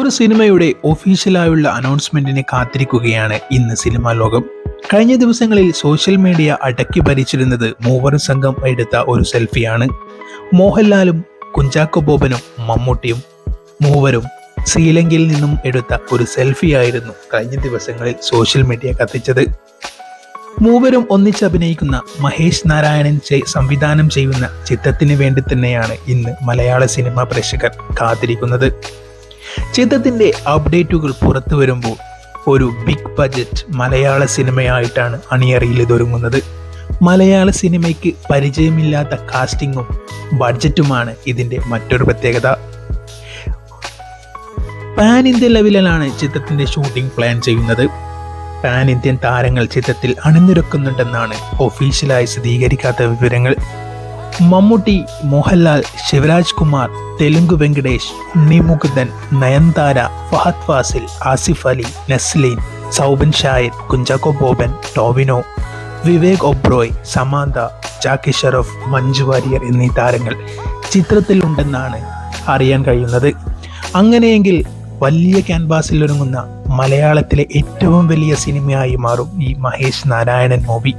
ഒരു സിനിമയുടെ ഒഫീഷ്യലായുള്ള അനൗൺസ്മെന്റിനെ കാത്തിരിക്കുകയാണ് ഇന്ന് സിനിമാ ലോകം. കഴിഞ്ഞ ദിവസങ്ങളിൽ സോഷ്യൽ മീഡിയ അടക്കി ഭരിച്ചിരുന്നത് മൂവറും സംഘം എടുത്ത ഒരു സെൽഫിയാണ്. മോഹൻലാലും കുഞ്ചാക്കോ ബോബനും മമ്മൂട്ടിയും മൂവരും ശ്രീലങ്കയിൽ നിന്നും എടുത്ത ഒരു സെൽഫിയായിരുന്നു കഴിഞ്ഞ ദിവസങ്ങളിൽ സോഷ്യൽ മീഡിയ കത്തിച്ചത്. മൂവരും ഒന്നിച്ച് അഭിനയിക്കുന്ന മഹേഷ് നാരായണൻ സംവിധാനം ചെയ്യുന്ന ചിത്രത്തിന് വേണ്ടി തന്നെയാണ് ഇന്ന് മലയാള സിനിമാ പ്രേക്ഷകർ കാത്തിരിക്കുന്നത്. ചിത്രത്തിന്റെ അപ്ഡേറ്റുകൾ പുറത്തു വരുമ്പോൾ ഒരു ബിഗ് ബജറ്റ് മലയാള സിനിമയായിട്ടാണ് അണിയറയിൽ ഇതൊരുങ്ങുന്നത്. മലയാള സിനിമയ്ക്ക് പരിചയമില്ലാത്ത കാസ്റ്റിങ്ങും ബഡ്ജറ്റുമാണ് ഇതിന്റെ മറ്റൊരു പ്രത്യേകത. പാൻ ഇന്ത്യൻ ലെവലിലാണ് ചിത്രത്തിന്റെ ഷൂട്ടിംഗ് പ്ലാൻ ചെയ്യുന്നത്. പാൻ ഇന്ത്യൻ താരങ്ങൾ ചിത്രത്തിൽ അണിനിരക്കുന്നുണ്ടെന്നാണ് ഒഫീഷ്യലായി സ്ഥിരീകരിക്കാത്ത വിവരങ്ങൾ. മമ്മൂട്ടി മോഹൻലാൽ ശിവരാജ് കുമാർ തെലുങ്ക് വെങ്കടേഷ് ഉണ്ണി മുകുന്ദൻ നയൻതാര ഫഹദ് ഫാസിൽ ആസിഫ് അലി നസ്ലീൻ സൗബിൻ ഷായർ കുഞ്ചാക്കോ ബോബൻ ടോവിനോ വിവേക് ഒബ്രോയ് സമാന്ത ജാക്കി ഷറഫ് മഞ്ജു വാര്യർ എന്നീ താരങ്ങൾ ചിത്രത്തിലുണ്ടെന്നാണ് അറിയാൻ കഴിയുന്നത്. അങ്ങനെയെങ്കിൽ വലിയ ക്യാൻവാസിൽ ഒരുങ്ങുന്ന മലയാളത്തിലെ ഏറ്റവും വലിയ സിനിമയായി മാറും ഈ മഹേഷ് നാരായണൻ മൂവി.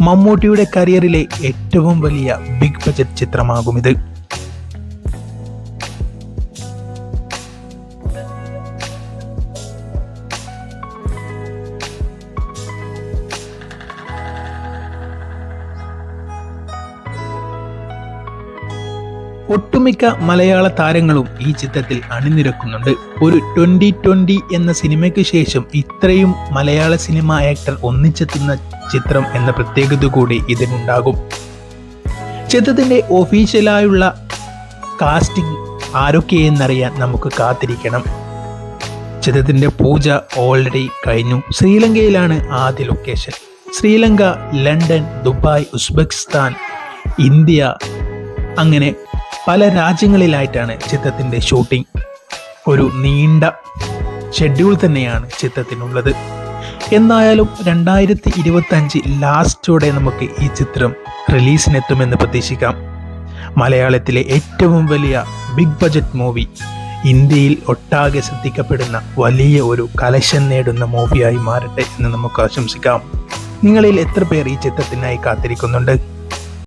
മമ്മൂട്ടിയുടെ കരിയറിലെ ഏറ്റവും വലിയ ബിഗ് ബജറ്റ് ചിത്രമാകും ഇത്. ഒട്ടുമിക്ക മലയാള താരങ്ങളും ഈ ചിത്രത്തിൽ അണിനിരക്കുന്നുണ്ട്. ഒരു ട്വന്റി ട്വന്റി എന്ന സിനിമയ്ക്ക് ശേഷം ഇത്രയും മലയാള സിനിമ ആക്ടർ ഒന്നിച്ചെത്തുന്ന ചിത്രം എന്ന പ്രത്യേകത കൂടി ഇതിനുണ്ടാകും. ചിത്രത്തിന്റെ ഒഫീഷ്യലായുള്ള കാസ്റ്റിംഗ് ആരൊക്കെയെന്നറിയാൻ നമുക്ക് കാത്തിരിക്കണം. ചിത്രത്തിന്റെ പൂജ ഓൾറെഡി കഴിഞ്ഞു. ശ്രീലങ്കയിലാണ് ആദ്യ location. Sri Lanka London Dubai Uzbekistan India അങ്ങനെ പല രാജ്യങ്ങളിലായിട്ടാണ് ചിത്രത്തിന്റെ ഷൂട്ടിംഗ്. ഒരു നീണ്ട ഷെഡ്യൂൾ തന്നെയാണ് ചിത്രത്തിനുള്ളത്. എന്തായാലും രണ്ടായിരത്തി ഇരുപത്തി അഞ്ച് ലാസ്റ്റോടെ നമുക്ക് ഈ ചിത്രം റിലീസിനെത്തുമെന്ന് പ്രതീക്ഷിക്കാം. മലയാളത്തിലെ ഏറ്റവും വലിയ ബിഗ് ബജറ്റ് മൂവി ഇന്ത്യയിൽ ഒട്ടാകെ ശ്രദ്ധിക്കപ്പെടുന്ന വലിയ ഒരു കലശൻ നേടുന്ന മൂവിയായി മാറട്ടെ എന്ന് നമുക്ക് ആശംസിക്കാം. നിങ്ങളിൽ എത്ര പേർ ഈ ചിത്രത്തിനായി കാത്തിരിക്കുന്നുണ്ട്?